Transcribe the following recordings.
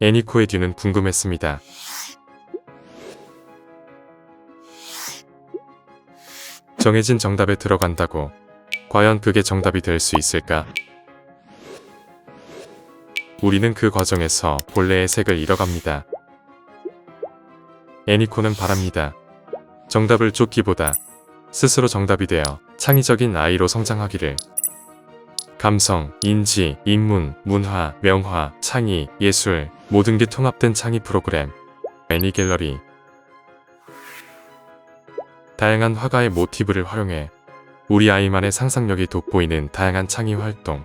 애니코의 뒤는 궁금했습니다. 정해진 정답에 들어간다고 과연 그게 정답이 될 수 있을까? 우리는 그 과정에서 본래의 색을 잃어갑니다. 애니코는 바랍니다. 정답을 쫓기보다 스스로 정답이 되어 창의적인 아이로 성장하기를. 감성, 인지, 인문, 문화, 명화, 창의, 예술, 모든 게 통합된 창의 프로그램. 애니 갤러리. 다양한 화가의 모티브를 활용해 우리 아이만의 상상력이 돋보이는 다양한 창의 활동.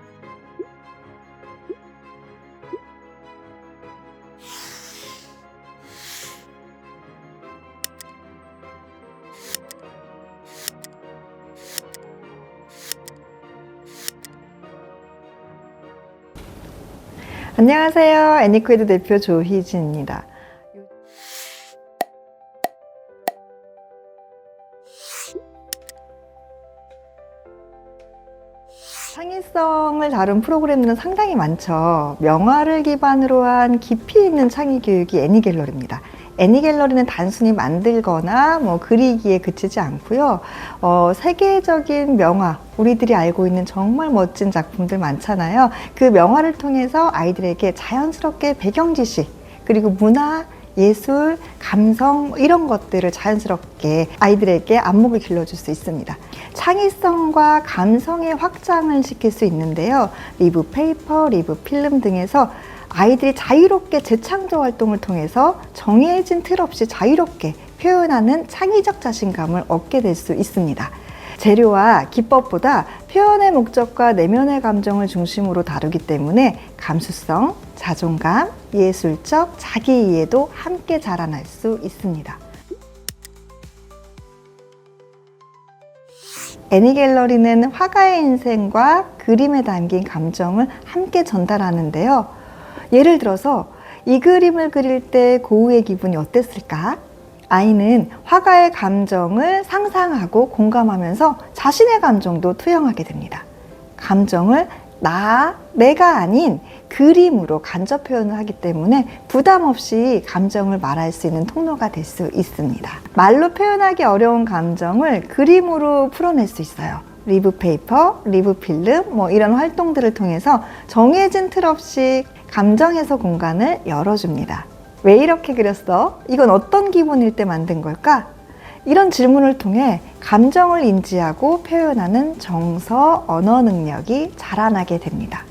안녕하세요. 애니코이드 대표 조희진입니다. 창의성을 다룬 프로그램들은 상당히 많죠. 명화를 기반으로 한 깊이 있는 창의 교육이 애니갤러리입니다. 애니 갤러리는 단순히 만들거나 뭐 그리기에 그치지 않고요. 어, 세계적인 명화, 우리들이 알고 있는 정말 멋진 작품들 많잖아요. 그 명화를 통해서 아이들에게 자연스럽게 배경 지식, 그리고 문화, 예술, 감성 이런 것들을 자연스럽게 아이들에게 안목을 길러줄 수 있습니다. 창의성과 감성의 확장을 시킬 수 있는데요. 리브 페이퍼, 리브 필름 등에서 아이들이 자유롭게 재창조 활동을 통해서 정해진 틀 없이 자유롭게 표현하는 창의적 자신감을 얻게 될 수 있습니다. 재료와 기법보다 표현의 목적과 내면의 감정을 중심으로 다루기 때문에 감수성, 자존감, 예술적 자기 이해도 함께 자라날 수 있습니다. 애니갤러리는 화가의 인생과 그림에 담긴 감정을 함께 전달하는데요. 예를 들어서 이 그림을 그릴 때 고우의 기분이 어땠을까? 아이는 화가의 감정을 상상하고 공감하면서 자신의 감정도 투영하게 됩니다. 감정을 나, 내가 아닌 그림으로 간접 표현을 하기 때문에 부담 없이 감정을 말할 수 있는 통로가 될 수 있습니다. 말로 표현하기 어려운 감정을 그림으로 풀어낼 수 있어요. 리브 페이퍼, 리브 필름, 뭐 이런 활동들을 통해서 정해진 틀 없이 감정 해석 공간을 열어줍니다. 왜 이렇게 그렸어? 이건 어떤 기분일 때 만든 걸까? 이런 질문을 통해 감정을 인지하고 표현하는 정서, 언어 능력이 자라나게 됩니다.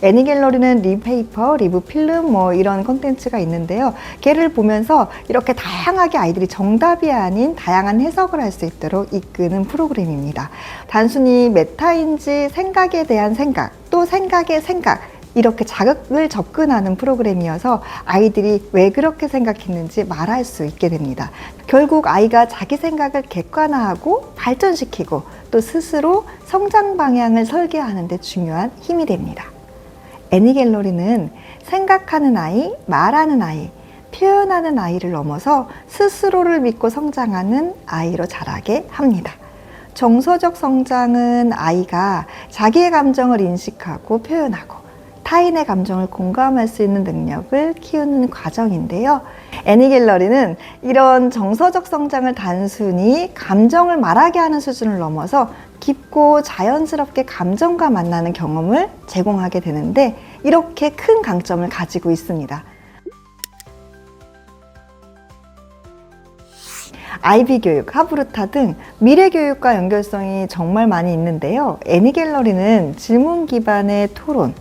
애니갤러리는 리페이퍼, 리브 필름 뭐 이런 콘텐츠가 있는데요. 걔를 보면서 이렇게 다양하게 아이들이 정답이 아닌 다양한 해석을 할 수 있도록 이끄는 프로그램입니다. 단순히 메타인지 생각에 대한 생각, 또 생각의 생각, 이렇게 자극을 접근하는 프로그램이어서 아이들이 왜 그렇게 생각했는지 말할 수 있게 됩니다. 결국 아이가 자기 생각을 객관화하고 발전시키고 또 스스로 성장 방향을 설계하는 데 중요한 힘이 됩니다. 애니 갤러리는 생각하는 아이, 말하는 아이, 표현하는 아이를 넘어서 스스로를 믿고 성장하는 아이로 자라게 합니다. 정서적 성장은 아이가 자기의 감정을 인식하고 표현하고 타인의 감정을 공감할 수 있는 능력을 키우는 과정인데요. 애니 갤러리는 이런 정서적 성장을 단순히 감정을 말하게 하는 수준을 넘어서 깊고 자연스럽게 감정과 만나는 경험을 제공하게 되는데 이렇게 큰 강점을 가지고 있습니다. 아이비 교육, 하브루타 등 미래 교육과 연결성이 정말 많이 있는데요. 애니 갤러리는 질문 기반의 토론,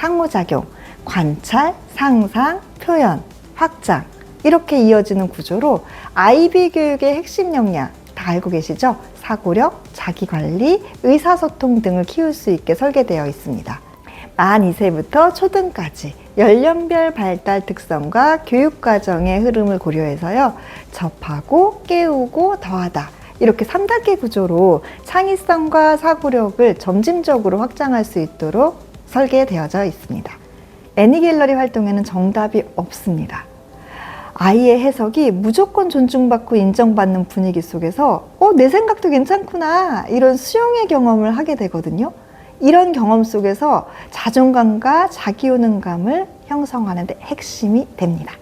상호작용, 관찰, 상상, 표현, 확장 이렇게 이어지는 구조로 아이비 교육의 핵심 역량 다 알고 계시죠? 사고력, 자기관리, 의사소통 등을 키울 수 있게 설계되어 있습니다. 만 2세부터 초등까지 연령별 발달 특성과 교육과정의 흐름을 고려해서요. 접하고 깨우고 더하다. 이렇게 3단계 구조로 창의성과 사고력을 점진적으로 확장할 수 있도록 설계되어져 있습니다. 애니 갤러리 활동에는 정답이 없습니다. 아이의 해석이 무조건 존중받고 인정받는 분위기 속에서 어, 내 생각도 괜찮구나 이런 수용의 경험을 하게 되거든요. 이런 경험 속에서 자존감과 자기효능감을 형성하는 데 핵심이 됩니다.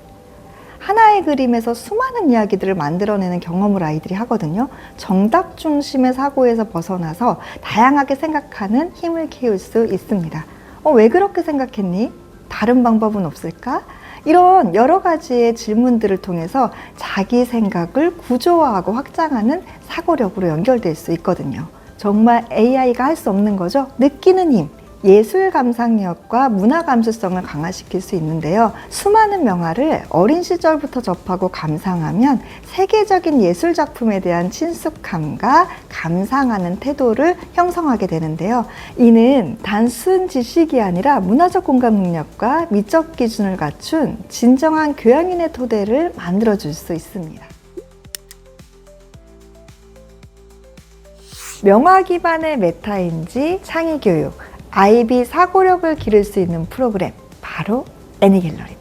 하나의 그림에서 수많은 이야기들을 만들어내는 경험을 아이들이 하거든요. 정답 중심의 사고에서 벗어나서 다양하게 생각하는 힘을 키울 수 있습니다. 어, 왜 그렇게 생각했니? 다른 방법은 없을까? 이런 여러 가지의 질문들을 통해서 자기 생각을 구조화하고 확장하는 사고력으로 연결될 수 있거든요. 정말 AI가 할 수 없는 거죠. 느끼는 힘. 예술 감상력과 문화 감수성을 강화시킬 수 있는데요. 수많은 명화를 어린 시절부터 접하고 감상하면 세계적인 예술 작품에 대한 친숙함과 감상하는 태도를 형성하게 되는데요. 이는 단순 지식이 아니라 문화적 공감 능력과 미적 기준을 갖춘 진정한 교양인의 토대를 만들어 줄 수 있습니다. 명화 기반의 메타인지 창의 교육, 아이비 사고력을 기를 수 있는 프로그램 바로 애니갤러리입니다.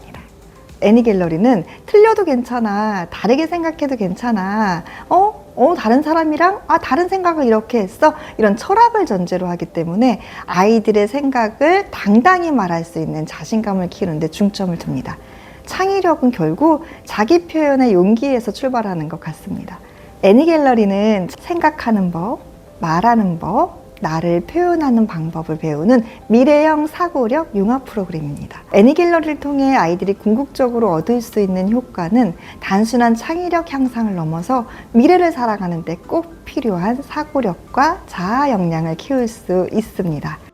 애니갤러리는 틀려도 괜찮아, 다르게 생각해도 괜찮아, 어? 어, 다른 사람이랑 아 다른 생각을 이렇게 했어 이런 철학을 전제로 하기 때문에 아이들의 생각을 당당히 말할 수 있는 자신감을 키우는데 중점을 둡니다. 창의력은 결국 자기 표현의 용기에서 출발하는 것 같습니다. 애니갤러리는 생각하는 법, 말하는 법, 나를 표현하는 방법을 배우는 미래형 사고력 융합 프로그램입니다. 애니갤러리를 통해 아이들이 궁극적으로 얻을 수 있는 효과는 단순한 창의력 향상을 넘어서 미래를 살아가는데 꼭 필요한 사고력과 자아 역량을 키울 수 있습니다.